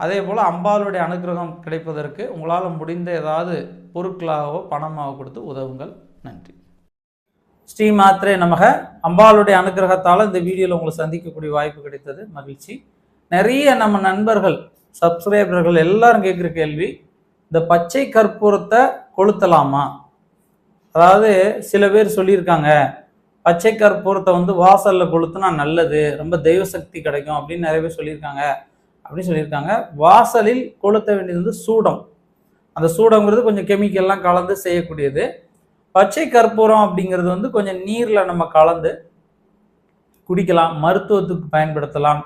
அதே போல் அம்பாளுடைய அனுகிரகம் கிடைப்பதற்கு உங்களால் முடிந்த ஏதாவது பொருட்களாகவோ பணமாகவோ கொடுத்து உதவுங்கள். நன்றி. ஸ்ரீ மாத்ரே நமக. அம்பாளுடைய அனுகிரகத்தால் இந்த வீடியோவில் உங்களை சந்திக்கக்கூடிய வாய்ப்பு கிடைத்தது. மகிழ்ச்சி. நிறைய நம்ம நண்பர்கள் சப்ஸ்கிரைபர்கள் எல்லாரும் கேட்குற கேள்வி இந்த பச்சை கற்பூரத்தை கொளுத்தலாமா? அதாவது சில பேர் சொல்லியிருக்காங்க பச்சை கற்பூரத்தை வந்து வாசலில் கொளுத்துனா நல்லது ரொம்ப தெய்வ சக்தி கிடைக்கும் அப்படின்னு நிறைய பேர் சொல்லியிருக்காங்க. அப்படின்னு சொல்லியிருக்காங்க. வாசலில் கொளுத்த வேண்டியது வந்து சூடம். அந்த சூடங்கிறது கொஞ்சம் கெமிக்கல்லாம் கலந்து செய்யக்கூடியது. பச்சை கற்பூரம் அப்படிங்கிறது வந்து கொஞ்சம் நீரில் நம்ம கலந்து குடிக்கலாம் மருத்துவத்துக்கு பயன்படுத்தலாம்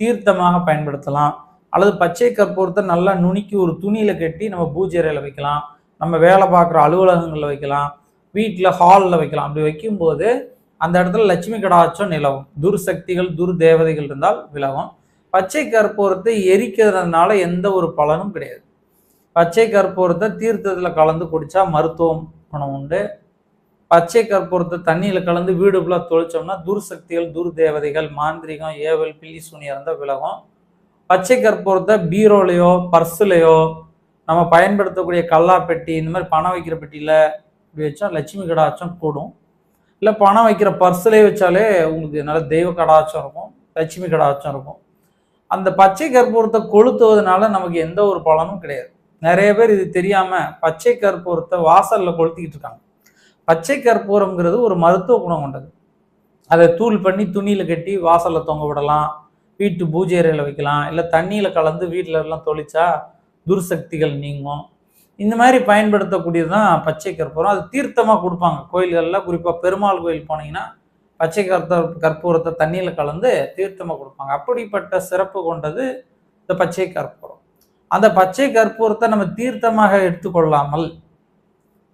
தீர்த்தமாக பயன்படுத்தலாம் அல்லது பச்சை கற்பூரத்தை நல்லா நுணுக்கி ஒரு துணியில் கட்டி நம்ம பூஜை அறையில் வைக்கலாம் நம்ம வேலை பார்க்குற அலுவலகங்களில் வைக்கலாம் வீட்டில் ஹாலில் வைக்கலாம். அப்படி வைக்கும்போது அந்த இடத்துல லட்சுமி கடாச்சம் நிலவும். துர்சக்திகள் துர் தேவதைகள் இருந்தால் விலகும். பச்சை கற்பூரத்தை எரிக்கிறதுனால எந்த ஒரு பலனும் கிடையாது. பச்சை கற்பூரத்தை தீர்த்தத்தில் கலந்து குடித்தா மருத்துவம் குணம் உண்டு. பச்சை கற்பூரத்தை தண்ணியில் கலந்து வீடு ஃபுல்லாக தொளிச்சோம்னா துர்சக்திகள் துர் தேவதைகள் மாந்திரிகம் ஏவல் பில்லி சூனியம் இருந்தால் விலகும். பச்சை கற்பூரத்தை பீரோலையோ பர்ஸுலையோ நம்ம பயன்படுத்தக்கூடிய கல்லா பெட்டி இந்த மாதிரி பணம் வைக்கிற பெட்டியில் இப்படி வச்சா லட்சுமி கடாச்சம் கூடும். இல்லை பணம் வைக்கிற பர்ஸ்லேயே வச்சாலே உங்களுக்கு நல்ல தெய்வ கடாச்சம் இருக்கும் லட்சுமி கடாச்சம் இருக்கும். அந்த பச்சை கற்பூரத்தை கொளுத்துவதனால நமக்கு எந்த ஒரு பலனும் கிடையாது. நிறைய பேர் இது தெரியாம பச்சை கற்பூரத்தை வாசல்ல கொளுத்திக்கிட்டு இருக்காங்க. பச்சை கற்பூரம்ங்கிறது ஒரு மருத்துவ குணம் கொண்டது. அதை தூள் பண்ணி துணியில கட்டி வாசல்ல தொங்க விடலாம் வீட்டு பூஜை அறையில வைக்கலாம் இல்லை தண்ணியில கலந்து வீட்டில எல்லாம் தொளிச்சா துர்சக்திகள் நீங்கும். இந்த மாதிரி பயன்படுத்தக்கூடியது தான் பச்சை கற்பூரம். அது தீர்த்தமாக கொடுப்பாங்க. கோயில்களில் குறிப்பாக பெருமாள் கோயில் போனீங்கன்னா பச்சை கற்ப கற்பூரத்தை தண்ணியில் கலந்து தீர்த்தமாக கொடுப்பாங்க. அப்படிப்பட்ட சிறப்பு கொண்டது இந்த பச்சை கற்பூரம். அந்த பச்சை கற்பூரத்தை நம்ம தீர்த்தமாக எடுத்துக்கொள்ளாமல்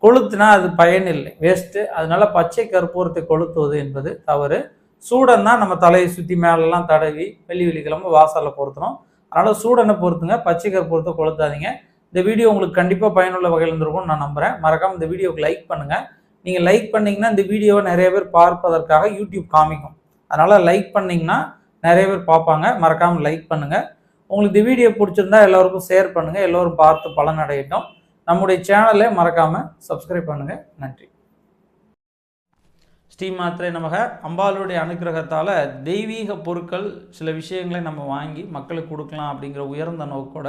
கொளுத்துனா அது பயனில்லை வேஸ்ட்டு அதனால பச்சை கற்பூரத்தை கொளுத்துவது என்பது தவறு. சூடன்னா நம்ம தலையை சுற்றி மேலெல்லாம் தடவி வெள்ளி வெள்ளிக்கிழமை வாசலில் பொருத்தணும். அதனால் சூடனை பொறுத்துங்க பச்சை கற்பூரத்தை கொளுத்தாதீங்க. இந்த வீடியோ உங்களுக்கு கண்டிப்பாக பயனுள்ள வகையில் இருந்திருக்கும்னு நான் நம்புகிறேன் மறக்காமல் இந்த வீடியோவுக்கு லைக் பண்ணுங்கள் நீங்கள் லைக் பண்ணிங்கன்னா இந்த வீடியோவை நிறைய பேர் பார்ப்பதற்காக யூடியூப் காமிக்கும். அதனால் லைக் பண்ணிங்கன்னா நிறைய பேர் பார்ப்பாங்க. மறக்காமல் லைக் பண்ணுங்கள் உங்களுக்கு இந்த வீடியோ பிடிச்சிருந்தா எல்லோருக்கும் ஷேர் பண்ணுங்கள் எல்லோரும் பார்த்து பலனடையட்டும். நம்முடைய சேனலை மறக்காமல் சப்ஸ்கிரைப் பண்ணுங்கள் நன்றி. ஸ்ரீ மாத்திரை நமக. அம்பாளுடைய அனுக்கிரகத்தால் தெய்வீக பொருட்கள் சில விஷயங்களை நம்ம வாங்கி மக்களுக்கு கொடுக்கலாம் அப்படிங்கிற உயர்ந்த நோக்கோட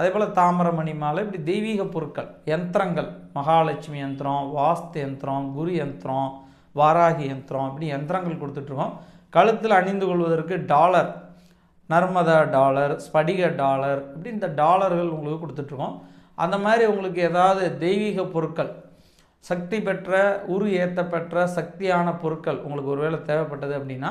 அதே போல் தாமிரமணி மாலை இப்படி தெய்வீக பொருட்கள் யந்திரங்கள் மகாலட்சுமி யந்திரம் வாஸ்து யந்திரம் குரு யந்திரம் வாராகி யந்திரம் இப்படி யந்திரங்கள் கொடுத்துட்ருக்கோம். கழுத்தில் அணிந்து கொள்வதற்கு டாலர் நர்மதா டாலர் ஸ்படிக டாலர் இப்படி இந்த டாலர்கள் உங்களுக்கு கொடுத்துட்ருக்கோம். அந்த மாதிரி உங்களுக்கு ஏதாவது தெய்வீக பொருட்கள் சக்தி பெற்ற உரு ஏற்ற பெற்ற சக்தியான பொருட்கள் உங்களுக்கு ஒருவேளை தேவைப்பட்டது அப்படின்னா